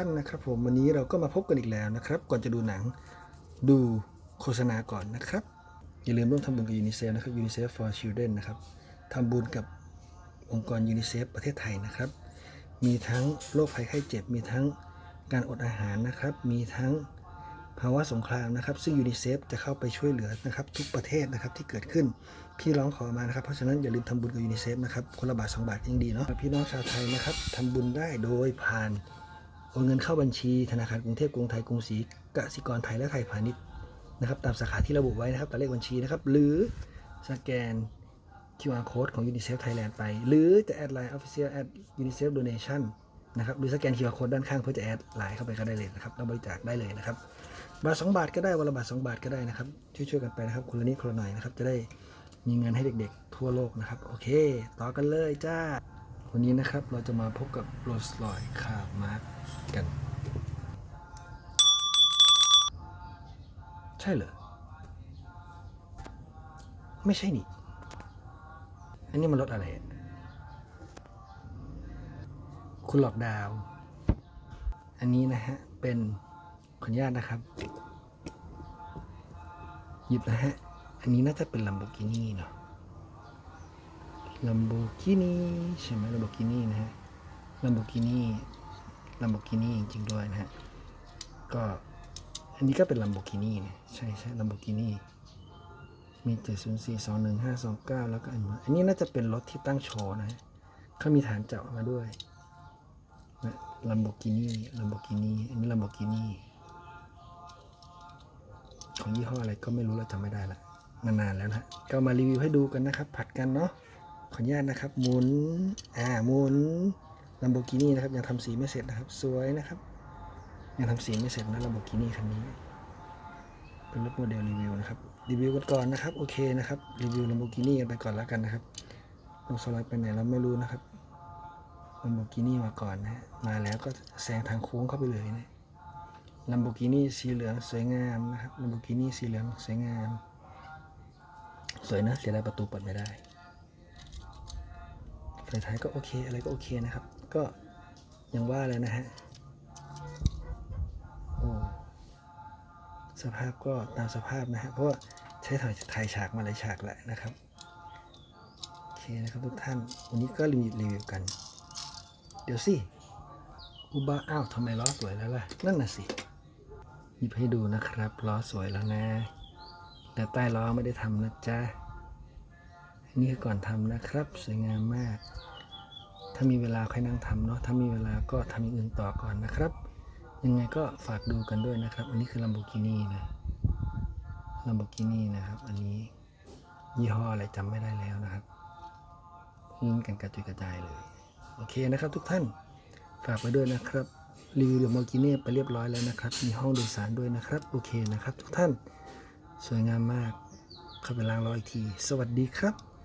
ท่านนะครับผมวันนี้เราก็มาพบกันอีกแล้วนะครับ ก่อนจะดูหนังดูโฆษณาก่อนนะครับ อย่าลืมร่วมทำบุญกับยูนิเซฟนะครับ UNICEF for Children นะครับทำบุญกับองค์กรยูนิเซฟประเทศไทยนะครับ มีทั้งโรคภัยไข้เจ็บ มีทั้งการอดอาหารนะครับ มีทั้งภาวะสงครามนะครับ ซึ่งยูนิเซฟจะเข้าไปช่วยเหลือนะครับทุกประเทศนะครับที่เกิดขึ้นพี่ร้องขอมานะครับ เพราะฉะนั้นอย่าลืมทำบุญกับยูนิเซฟนะครับคนละบาทสองบาทยังดีเนาะพี่น้องชาวไทยนะครับทำบุญได้โดยผ่าน อนเงินเข้าบัญชีธนาคารกรุงเทพกรุงไทยกรุงศรีกสิกรไทยและไทยพาณิชย์นะครับ ตามสาขาที่ระบุไว้นะครับตามเลขบัญชีนะครับ หรือสแกน QR code ของ UNICEF Thailand ไป หรือจะแอดไลน์ Official at UNICEF Donation นะครับหรือสแกน QR code ด้านข้างเพื่อจะแอดไลน์เข้าไปก็ได้เลยนะครับแล้วบริจาคได้เลยนะครับบาท2บาทก็ได้วันละบาท2บาทก็ได้นะครับช่วยๆกันไปนะครับคนละนิดคนละหน่อยนะครับจะได้มีเงินให้เด็กๆ ทั่วโลกนะครับ โอเค ต่อกันเลยจ้า วันนี้นะครับเราจะมาพบกับโรสลอยคาร์มาร์กกัน ใช่เหรอ ไม่ใช่นี่ อันนี้มันรถอะไร คุณหลอกดาว อันนี้นะฮะ เป็นขออนุญาตนะครับ หยิบนะฮะ อันนี้น่าจะเป็นลัมโบกินีเนาะ ลัมโบกินีใช่ไหมลัมโบกินีนะฮะลัมโบกินีลัมโบกินีจริงๆด้วยนะฮะ ก็อันนี้ก็เป็นลัมโบกินีนี่ยใช่ใช่ลัมโบกินีมีเจ็ดศูนย์สี่สองหนึ่งห้าสองเก้าแล้วก็อันนี้อันนี้น่าจะเป็นรถที่ตั้งโชว์นะฮะเขามีฐานเจาะมาด้วยนะลัมโบกินีลัมโบกินีอันนี้ลัมโบกินีของยี่ห้ออะไรก็ไม่รู้เราจำไม่ได้ละนานๆแล้วนะก็มารีวิวให้ดูกันนะครับ ผัดกันเนาะ ขออนุญาตนะครับ หมุน อ่า หมุนลัมโบกินีนะครับ ยังทำสีไม่เสร็จนะครับ สวยนะครับ ยังทำสีไม่เสร็จนะลัมโบกินีคันนี้ เป็นรถโมเดลรีวิวนะครับ รีวิวกันก่อนนะครับ โอเคนะครับ รีวิวลัมโบกินีกันไปก่อนแล้วกันนะครับลงสไลด์ไปไหนเราไม่รู้นะครับลัมโบกินี่มาก่อนนะฮะมาแล้วก็แซงทางโค้งเข้าไปเลยนะลัมโบกินี่สีเหลืองสวยงามนะครับลัมโบกินี่สีเหลืองสวยงาม สวยนะเสียดายประตูเปิดไม่ได้ ไฟท้ายก็โอเค อะไรก็โอเคนะครับ ก็ยังว่าแล้วนะฮะโอ้สภาพก็ตามสภาพนะฮะเพราะว่าใช้ถ่ายถ่ายฉากมาหลายฉากแหละนะครับโอเคนะครับทุกท่าน วันนี้ก็รีวิวรีวิวกัน เดี๋ยวสิอุบาอ้าวทำไมล้อสวยแล้วล่ะ นั่นน่ะสิหยิบให้ดูนะครับล้อสวยแล้วนะแต่ใต้ล้อไม่ได้ทำนะจ๊ะ นนี้คือก่อนทำนะครับ สวยงามมาก ถ้ามีเวลาใค่อยนั่งทำเนาะถ้ามีเวลาก็ทำอย่างอื่นต่อก่อนนะครับ ยังไงก็ฝากดูกันด้วยนะครับ อันนี้คือ Lamborghini นะ Lamborghini นะครับ อันนี้ยี่ห้ออะไรจำไม่ได้แล้วนะครับลิ้นกันกระจุยกระจายเลย โอเคนะครับทุกท่านฝากไปด้วยนะครับรีวิวเดอะมอร์กิเน่ไปเรียบร้อยแล้วนะครับ มีห้องโดยสารด้วยนะครับ โอเคนะครับ ทุกท่าน สวยงามมากเข้าไปล้างรออีกที สวัสดีครับ